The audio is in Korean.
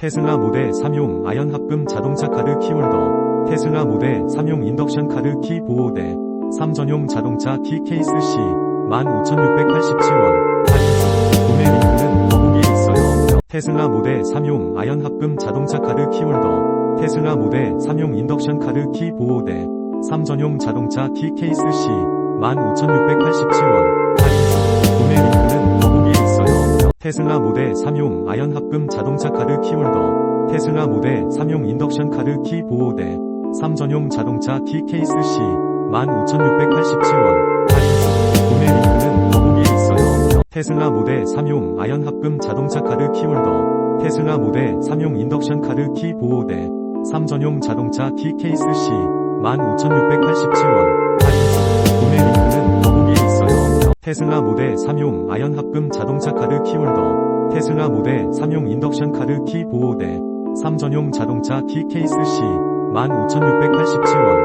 테슬라 모델 3용 아연 합금 자동차 카드 키홀더, 테슬라 모델 3용 인덕션 카드 키 보호대, 3전용 자동차 키 케이스 C 15,687원 할인 구매 링크는 더보기에 있어요. 테슬라 모델 3용 아연 합금 자동차 카드 키홀더, 테슬라 모델 3용 인덕션 카드 키 보호대, 3전용 자동차 키 케이스 C 15,687원 테슬라 모델 3용 아연 합금 자동차 카드 키홀더, 테슬라 모델 3용 인덕션 카드 키 보호대, 3전용 자동차 키 케이스 C 15,687원 할인 구매 링크는 더보기에 있어요. 테슬라 모델 3용 아연 합금 자동차 카드 키홀더, 테슬라 모델 3용 인덕션 카드 키 보호대, 3전용 자동차 키 케이스 C 15,687원 테슬라 모델 3용 아연 합금 자동차 카드 키홀더, 테슬라 모델 3용 인덕션 카드 키 보호대, 3전용 자동차 키 케이스 C 15,687원